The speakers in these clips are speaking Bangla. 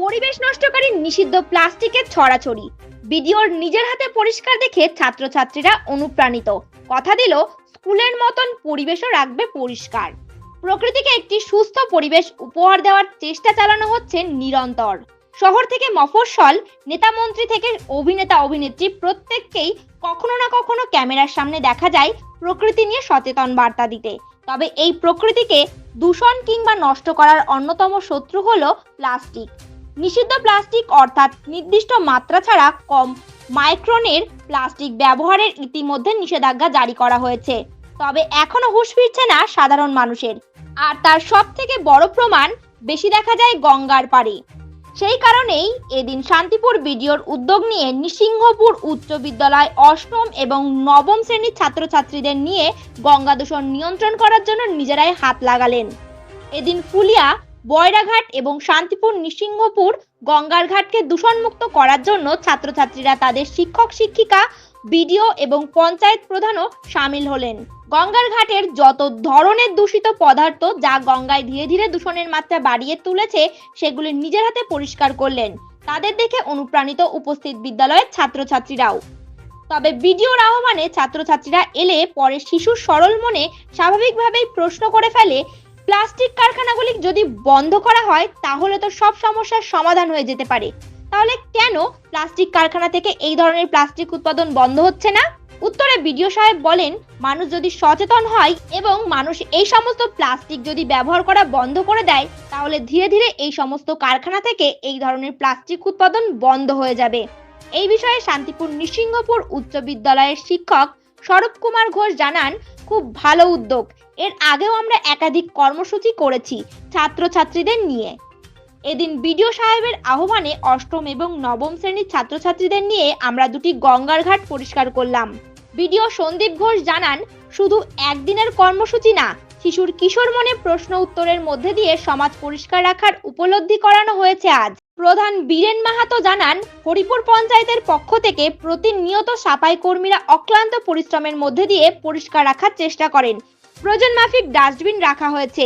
পরিবেশ নষ্টকারী নিষিদ্ধ প্লাস্টিকের ছড়াছড়ি। ভিডিওর নিজের হাতে পরিষ্কার দেখে ছাত্রছাত্রীরা অনুপ্রাণিত। কথা দিল, স্কুলের মতন পরিবেশও রাখবে পরিষ্কার। প্রকৃতিকে একটি সুস্থ পরিবেশ উপহার দেওয়ার চেষ্টা চালানো হচ্ছে নিরন্তর। শহর থেকে মফস্বল, নেতা মন্ত্রী থেকে অভিনেতা অভিনেত্রী প্রত্যেককেই কখনো না কখনো ক্যামেরার সামনে দেখা যায় প্রকৃতি নিয়ে সচেতন বার্তা দিতে। তবে এই প্রকৃতিকে দূষণ কিংবা নষ্ট করার অন্যতম শত্রু হলো প্লাস্টিক। নিষিদ্ধ প্লাস্টিক অর্থাৎ নির্দিষ্ট মাত্রা ছাড়া কম মাইক্রনের প্লাস্টিক ব্যবহারের ইতিমধ্যে নিষেধাজ্ঞা জারি করা হয়েছে। তবে এখনও হুশ ফিরছে না সাধারণ মানুষের। আর তার সব থেকে বড় প্রমাণ, বেশি দেখা যায় গঙ্গার পাড়ে। সেই কারণেই এদিন শান্তিপুর বিডিওর উদ্যোগ নিয়ে নৃসিংহপুর উচ্চ বিদ্যালয় অষ্টম এবং নবম শ্রেণির ছাত্রছাত্রীদের নিয়ে গঙ্গা দূষণ নিয়ন্ত্রণ করার জন্য নিজেরাই হাত লাগালেন। এদিন ফুলিয়া বয়রাঘাট এবং শান্তিপুর, নৃসিংহপুর গঙ্গার ঘাটকে দূষণমুক্ত করার জন্য ছাত্রছাত্রীরা তাদের শিক্ষক, শিক্ষিকা, বিডিও এবং পঞ্চায়েত প্রধানও সামিল হলেন। গঙ্গার ঘাটের যত ধরনের দূষিত পদার্থ যা গঙ্গায় ধীরে ধীরে দূষণের মাত্রা বাড়িয়ে তুলেছে, সেগুলি নিজের হাতে পরিষ্কার করলেন তাদের দেখে অনুপ্রাণিত উপস্থিত বিদ্যালয়ের ছাত্রছাত্রীরাও। তবে বিডিওর আহ্বানে ছাত্রছাত্রীরা এলে পরে শিশুর সরল মনে স্বাভাবিকভাবেই প্রশ্ন করে ফেলে প্লাস্টিক কারখানাগুলি যদি বন্ধ করা হয়, তাহলে তো সব সমস্যার সমাধান হয়ে যেতে পারে। তাহলে কেন প্লাস্টিক কারখানা থেকে এই ধরনের প্লাস্টিক উৎপাদন বন্ধ হচ্ছে না? উত্তরে বিডিও সাহেব বলেন, মানুষ যদি সচেতন হয় এবং মানুষ এই সমস্ত প্লাস্টিক যদি ব্যবহার করা বন্ধ করে দেয়, তাহলে ধীরে ধীরে এই সমস্ত কারখানা থেকে এই ধরনের প্লাস্টিক উৎপাদন বন্ধ হয়ে যাবে। এই বিষয়ে শান্তিপুর নৃসিংহপুর উচ্চ বিদ্যালয়ের শিক্ষক স্বরূপ কুমার ঘোষ জানান, খুব ভালো উদ্যোগ। এর আগেও আমরা একাধিক কর্মসূচি করেছি ছাত্রছাত্রীদের নিয়ে। এদিন বিডিও সাহেবের আহ্বানে অষ্টম এবং নবম শ্রেণির ছাত্রছাত্রীদের নিয়ে আমরা দুটি গঙ্গার ঘাট পরিষ্কার করলাম। বিডিও সন্দীপ ঘোষ জানান, শুধু একদিনের কর্মসূচি না, শিশুর কিশোর মনে প্রশ্ন উত্তরের মধ্যে দিয়ে সমাজ পরিষ্কার রাখার উপলব্ধি করানো হয়েছে আজ। প্রধান বীরেন মাহাতো জানান, হরিপুর পঞ্চায়েতের পক্ষ থেকে প্রতিনিয়ত সাফাই কর্মীরা অক্লান্ত পরিশ্রমের মধ্যে দিয়ে পরিষ্কার রাখার চেষ্টা করেন। প্রয়োজন মাফিক ডাস্টবিন রাখা হয়েছে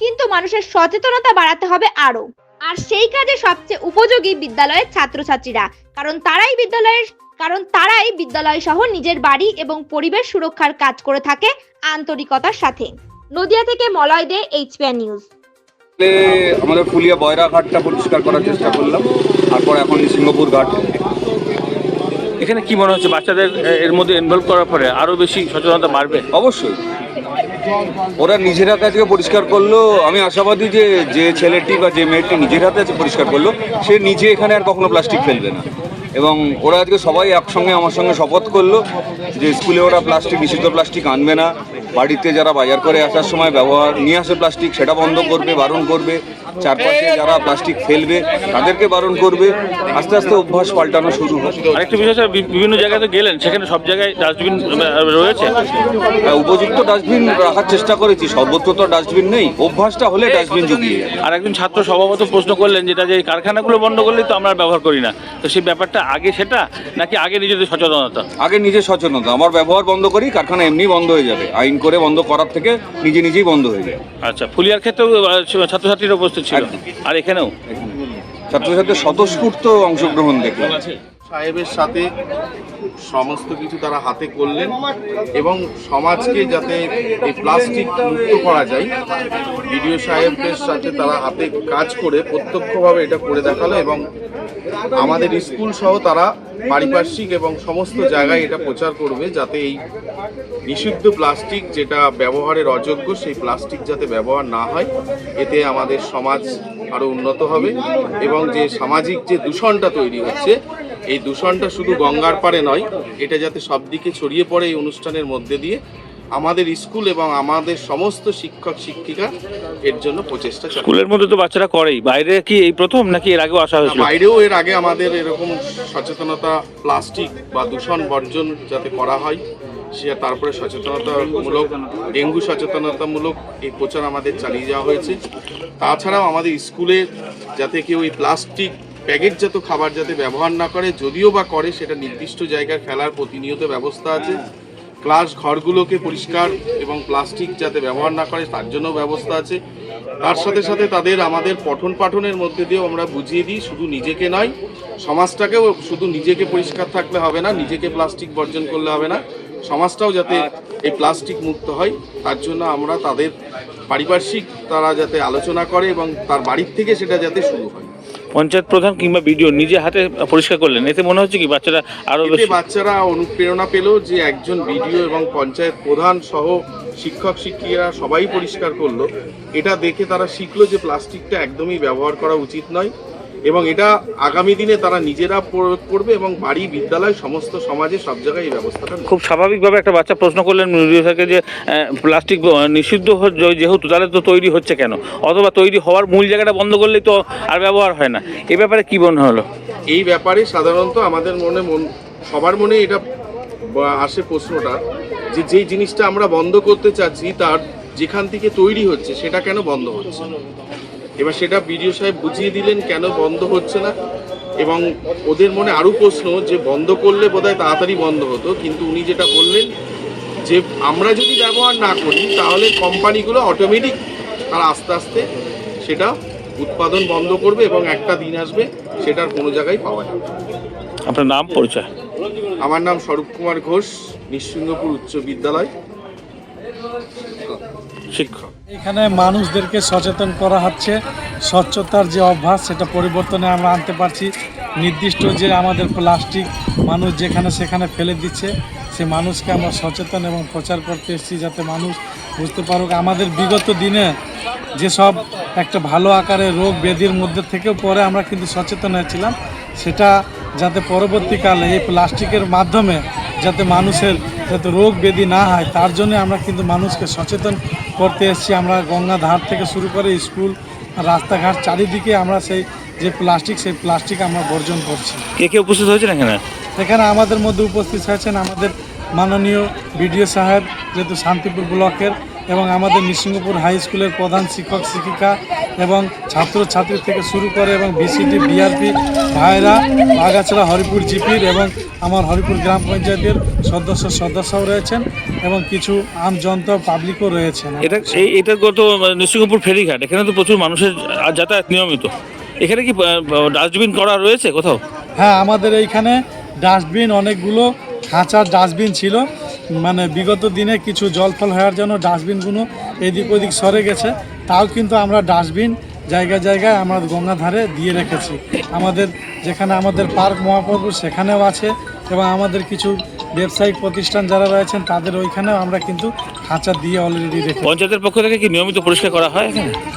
কিন্তু মানুষের সচেতনতা বাড়াতে হবে আরও আর সেই কাজে সবচেয়ে উপযোগী বিদ্যালয়ের ছাত্রছাত্রীরা কারণ তারাই বিদ্যালয়ের কারণ তারাই বিদ্যালয় সহ নিজের বাড়ি এবং পরিবেশ সুরক্ষার কাজ করে থাকে আন্তরিকতার সাথে। নদিয়া থেকে মলয় দে এইচপিআর নিউজ। আমাদের ফুলিয়া বয়রা ঘাটটা পরিষ্কার করার চেষ্টা করলাম তারপর এখন সিঙ্গাপুর ঘাট। এখানে কি মনে হচ্ছে বাচ্চাদের এর মধ্যে ইনভলভ করার পরে আরও বেশি সচেতনতা বাড়বে? অবশ্যই। ওরা নিজের হাতে আজকে পরিষ্কার করল। আমি আশাবাদী যে যে ছেলেটি বা যে মেয়েটি নিজের হাতে আজকে পরিষ্কার করল, সে নিজে এখানে আর কখনো প্লাস্টিক ফেলবে না। এবং ওরা আজকে সবাই একসঙ্গে আমার সঙ্গে শপথ করল যে স্কুলে ওরা প্লাস্টিক, নিষিদ্ধ প্লাস্টিক আনবে না। বাড়িতে যারা বাজার করে আসার সময় ব্যবহার, নিয়ে আসে প্লাস্টিক, সেটা বন্ধ করবে, বারণ করবে। চারপাশে যারা প্লাস্টিক ফেলবে তাদেরকে বারণ করবে। আস্তে আস্তে অভ্যাস পাল্টানো শুরু হবে। আরেকটি বিষয় বি- বিভিন্ন জায়গাতে গেলেন সেখানে সব জায়গায় ডাস্টবিন রয়েছে? হ্যাঁ, উপযুক্ত ডাস্টবিন রাখার চেষ্টা করেছি সর্বত্র তো ডাস্টবিন নেই। অভ্যাসটা হলে ডাস্টবিন জুগিয়ে। আর একজন ছাত্র স্বভাবত প্রশ্ন করলেন যেটা যে এই কারখানাগুলো বন্ধ করলেই তো আমরা ব্যবহার করি না। তো সেই ব্যাপারটা আগে সেটা নাকি আগে নিজেদের সচেতনতা? আগে নিজে সচেতনতা। আমার ব্যবহার বন্ধ করি কারখানা এমনি বন্ধ হয়ে যাবে। আইন করে বন্ধ করার থেকে নিজে নিজেই বন্ধ হয়ে যাবে আচ্ছা ফুলিয়ার ক্ষেত্রেও ছাত্রছাত্রীরা উপস্থিত ছিল। আর এখানেও? ছাত্রছাত্রীদের স্বতঃস্ফূর্ত অংশগ্রহণ দেখলাম। সাহেবের সাথে সমস্ত কিছু তারা হাতে করলেন এবং সমাজকে যাতে এই প্লাস্টিক মুক্ত করা যায়, বিডিও সাহেবদের সাথে তারা হাতে কাজ করে প্রত্যক্ষভাবে এটা করে দেখাল এবং আমাদের স্কুল সহ তারা পারিপার্শ্বিক এবং সমস্ত জায়গায় এটা প্রচার করবে যাতে এই নিষিদ্ধ প্লাস্টিক যেটা ব্যবহারের অযোগ্য, সেই প্লাস্টিক যাতে ব্যবহার না হয়, এতে আমাদের সমাজ আরও উন্নত হবে এবং যে সামাজিক যে দূষণটা তৈরি হচ্ছে এই দূষণটা শুধু গঙ্গার পারে নয় এটা যাতে সব দিকে ছড়িয়ে পড়ে এই অনুষ্ঠানের মধ্যে দিয়ে আমাদের স্কুল এবং আমাদের সমস্ত শিক্ষক শিক্ষিকা এর জন্য প্রচেষ্টা স্কুলের মধ্যে তো বাচ্চারা করেই। বাইরে কি এই প্রথম নাকি এর আগেও আসা হয়েছিল? বাইরেও এর আগে আমাদের এরকম সচেতনতা প্লাস্টিক বা দূষণ বর্জন যাতে করা হয় সে তারপরে সচেতনতামূলক ডেঙ্গু সচেতনতামূলক এই প্রচার আমাদের চালিয়ে যাওয়া হয়েছে। তাছাড়াও আমাদের স্কুলে যাতে কেউ এই প্লাস্টিক প্যাকেটজাত খাবার যাতে ব্যবহার না করে যদিও বা করে সেটা নির্দিষ্ট জায়গায় ফেলার প্রতিনিয়ত ব্যবস্থা আছে। ক্লাস ঘরগুলোকে পরিষ্কার এবং প্লাস্টিক যাতে ব্যবহার না করে তার জন্য ব্যবস্থা আছে। তার সাথে সাথে তাদের আমাদের পঠন পাঠনের মধ্যে দিয়েও আমরা বুঝিয়ে দিই শুধু নিজেকে নয় সমাজটাকেও শুধু নিজেকে পরিষ্কার থাকলে হবে না নিজেকে প্লাস্টিক বর্জন করলে হবে না। সমাজটাও যাতে এই প্লাস্টিক মুক্ত হয় তার জন্য আমরা তাদের পারিপার্শ্বিক তারা যাতে আলোচনা করে এবং তার বাড়ির থেকে সেটা যাতে শুরু হয়। পঞ্চায়েত প্রধান কিংবা বিডিও নিজে হাতে পরিষ্কার করলেন এতে মনে হচ্ছে কি বাচ্চারা আরও বেশি বাচ্চারা অনুপ্রেরণা পেল যে একজন বিডিও এবং পঞ্চায়েত প্রধান সহ শিক্ষক শিক্ষিকারা সবাই পরিষ্কার করল। এটা দেখে তারা শিখলো যে প্লাস্টিকটা একদমই ব্যবহার করা উচিত নয়। এবং এটা আগামী দিনে তারা নিজেরা প্রয়োগ করবে এবং বাড়ি বিদ্যালয় সমস্ত সমাজে সব জায়গায় এই ব্যবস্থাটা খুব স্বাভাবিকভাবে একটা বাচ্চা প্রশ্ন করলেন থেকে যে প্লাস্টিক নিষিদ্ধ যেহেতু তাহলে তো তৈরি হচ্ছে কেন? অথবা তৈরি হওয়ার মূল জায়গাটা বন্ধ করলেই তো আর ব্যবহার হয় না। এ ব্যাপারে কি মনে হলো? এই ব্যাপারে সাধারণত আমাদের মনে মন সবার মনে এটা আসে প্রশ্নটা যে যেই জিনিসটা আমরা বন্ধ করতে চাচ্ছি তার যেখান থেকে তৈরি হচ্ছে সেটা কেন বন্ধ হচ্ছে? এবার সেটা বিডিও সাহেব বুঝিয়ে দিলেন কেন বন্ধ হচ্ছে না? এবং ওদের মনে আরও প্রশ্ন যে বন্ধ করলে বোধহয় তাড়াতাড়ি বন্ধ হতো কিন্তু উনি যেটা বললেন যে আমরা যদি ব্যবহার না করি তাহলে কোম্পানিগুলো অটোমেটিক তারা আস্তে আস্তে সেটা উৎপাদন বন্ধ করবে এবং একটা দিন আসবে সেটার কোনো জায়গায় পাওয়া যাবে। আপনার নাম পরিচয়? আমার নাম স্বরূপ কুমার ঘোষ নিঃসিংহপুর উচ্চ বিদ্যালয়। শিক্ষক। এখানে মানুষদেরকে সচেতন করা হচ্ছে। স্বচ্ছতার যে অভ্যাস, সেটা পরিবর্তনে আমরা আনতে পারছি। নির্দিষ্ট যে আমাদের প্লাস্টিক মানুষ যেখানে সেখানে ফেলে দিচ্ছে, সে মানুষকে আমরা সচেতন এবং প্রচার করতে এসেছি যাতে মানুষ বুঝতে পারুক। আমাদের বিগত দিনে যেসব একটা ভালো আকারে রোগ ব্যাধির মধ্যে থেকেও পরে আমরা কিন্তু সচেতন হয়েছিলাম, সেটা যাতে পরবর্তীকালে এই প্লাস্টিকের মাধ্যমে যাতে মানুষের যাতে রোগ ব্যাধি না হয় তার জন্য আমরা কিন্তু মানুষকে সচেতন করতে এসেছি। আমরা গঙ্গা ধার থেকে শুরু করে স্কুল রাস্তাঘাট চারিদিকে আমরা সেই যে প্লাস্টিক সেই প্লাস্টিক আমরা বর্জন করছি। কে কে উপস্থিত হয়েছেন এখানে? এখানে আমাদের মধ্যে উপস্থিত হয়েছেন আমাদের মাননীয় বিডিও সাহেব যেহেতু শান্তিপুর ব্লকের এবং আমাদের নৃসিংহপুর হাই স্কুলের প্রধান শিক্ষক শিক্ষিকা এবং ছাত্রছাত্রী থেকে শুরু করে এবং বিসিডি বিআরপি ভাইরা বাগাছড়া হরিপুর জিপির এবং আমার হরিপুর গ্রাম পঞ্চায়েতের সদস্য সদস্যও রয়েছেন এবং কিছু আমজনতা পাবলিকও রয়েছেন। এটা এই এটা গত নৃসিংহপুর ফেরিঘাট এখানে তো প্রচুর মানুষের যাতায়াত নিয়মিত। এখানে কি ডাস্টবিন করা রয়েছে কোথাও? হ্যাঁ আমাদের এইখানে ডাস্টবিন অনেকগুলো খাঁচার ডাস্টবিন ছিল। মানে বিগত দিনে কিছু জল ফল হওয়ার জন্য ডাস্টবিনগুলো এদিক ওদিক সরে গেছে। তাও কিন্তু আমরা ডাস্টবিন জায়গায় জায়গায় আমরা গঙ্গা ধারে দিয়ে রেখেছি। আমাদের যেখানে আমাদের পার্ক মহাপ্রভু সেখানেও আছে এবং আমাদের কিছু ব্যবসায়িক প্রতিষ্ঠান যারা রয়েছেন তাদের ওইখানেও আমরা কিন্তু খাঁচা দিয়ে অলরেডি রেখে পঞ্চায়েতের পক্ষ থেকে কি নিয়মিত পরিষ্কার করা হয়?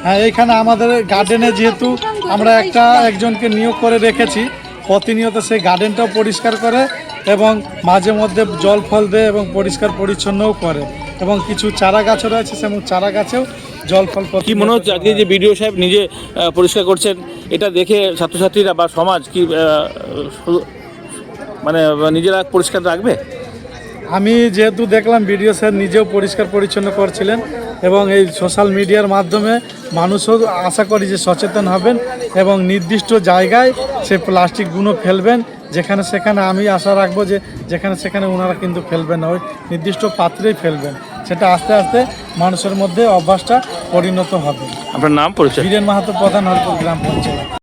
হ্যাঁ এইখানে আমাদের গার্ডেনে যেহেতু আমরা একটা একজনকে নিয়োগ করে রেখেছি প্রতিনিয়ত সেই গার্ডেনটাও পরিষ্কার করে এবং মাঝে মধ্যে জল ফল দেয় এবং পরিষ্কার পরিচ্ছন্নও করে। এবং কিছু চারা গাছও রয়েছে সেমন চারা গাছেও জল ফল কি মনে হচ্ছে আজকে যে বিডিও সাহেব নিজে পরিষ্কার করছেন এটা দেখে ছাত্রছাত্রীরা বা সমাজ কি মানে নিজেরা পরিষ্কার রাখবে? আমি যেহেতু দেখলাম ভিডিও স্যার নিজেও পরিষ্কার পরিচ্ছন্ন করছিলেন এবং এই সোশ্যাল মিডিয়ার মাধ্যমে মানুষও আশা করি যে সচেতন হবেন এবং নির্দিষ্ট জায়গায় সে প্লাস্টিকগুলো ফেলবেন যেখানে সেখানে আমি আশা রাখব যে যেখানে সেখানে ওনারা কিন্তু ফেলবেন না ওই নির্দিষ্ট পাত্রেই ফেলবেন। সেটা আস্তে আস্তে মানুষের মধ্যে অভ্যাসটা পরিণত হবে। আপনার নাম পরিচয়? বীরেন মাহাতো প্রধান হরপুর গ্রাম পঞ্চায়েত।